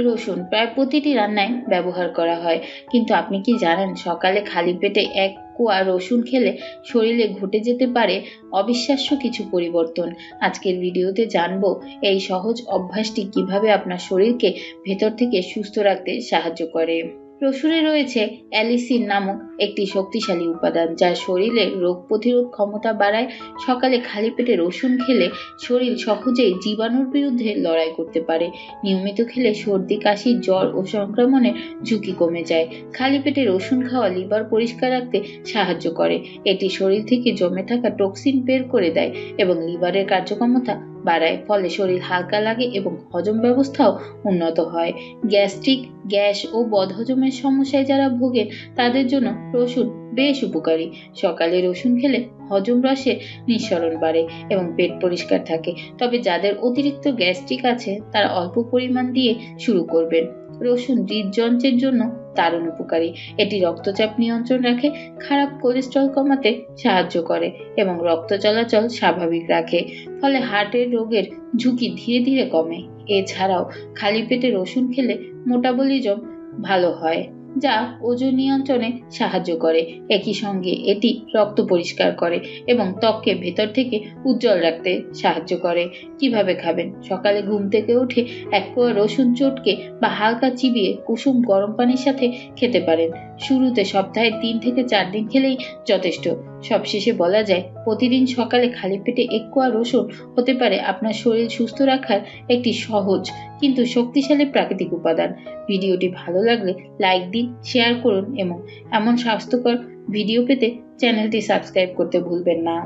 রসুন প্রায় প্রতিটি রান্নায় ব্যবহার করা হয়। কিন্তু আপনি কি জানেন, সকালে খালি পেটে এক কুয়া রসুন খেলে শরীরে ঘটে যেতে পারে অবিশ্বাস্য কিছু পরিবর্তন? আজকের ভিডিওতে জানব এই সহজ অভ্যাসটি কীভাবে আপনার শরীরকে ভেতর থেকে সুস্থ রাখতে সাহায্য করে। রসুনে রয়েছে অ্যালিসিন নামক একটি শক্তিশালী উপাদান, যা শরীরে রোগ প্রতিরোধ ক্ষমতা বাড়ায়। সকালে খালি পেটে রসুন খেলে শরীর সহজেই জীবাণুর বিরুদ্ধে লড়াই করতে পারে। নিয়মিত খেলে সর্দি, কাশি, জ্বর ও সংক্রমণের ঝুঁকি কমে যায়। খালি পেটে রসুন খাওয়া লিভার পরিষ্কার রাখতে সাহায্য করে। এটি শরীর থেকে জমে থাকা টক্সিন বের করে দেয় এবং লিভারের কার্যক্ষমতা বাড়ায়, ফলে শরীর হালকা লাগে এবং হজম ব্যবস্থাও উন্নত হয়। গ্যাস্ট্রিক, গ্যাস ও বদহজমের সমস্যায় যারা ভোগে তাদের জন্য রসুন বেশ উপকারী। সকালে রসুন খেলে হজম রসে নিঃসরণ বাড়ে এবং পেট পরিষ্কার থাকে। তবে যাদের অতিরিক্ত গ্যাস্ট্রিক আছে, তারা অল্প পরিমাণ দিয়ে শুরু করবেন। রসুন হৃদযন্ত্রের জন্য দারুণ উপকারী। এটি রক্তচাপ নিয়ন্ত্রণ রাখে, খারাপ কোলেস্ট্রল কমাতে সাহায্য করে এবং রক্ত চলাচল স্বাভাবিক রাখে, ফলে হার্টের রোগের ঝুঁকি ধীরে ধীরে কমে। এছাড়াও খালি পেটে রসুন খেলে মোটাবলিজম ভালো হয়। যা ওজন নিয়ন্ত্রণে সাহায্য করে। একই সঙ্গে এটি রক্ত পরিষ্কার করে এবং ত্বককে ভেতর থেকে উজ্জ্বল রাখতে সাহায্য করে। কীভাবে খাবেন? সকালে ঘুম থেকে উঠে এক কোয়া রসুন চটকে বা হালকা চিবিয়ে কুসুম গরম পানির সাথে খেতে পারেন। শুরুতে সপ্তাহে তিন থেকে চার দিন খেলেই যথেষ্ট। সবশেষে বলা যায়, প্রতিদিন সকালে খালি পেটে একুয়া রসুন হতে পারে আপনার শরীর সুস্থ রাখার একটি সহজ কিন্তু শক্তিশালী প্রাকৃতিক উপাদান। ভিডিওটি ভালো লাগলে লাইক দিন, শেয়ার করুন এবং এমন স্বাস্থ্যকর ভিডিও পেতে চ্যানেলটি সাবস্ক্রাইব করতে ভুলবেন না।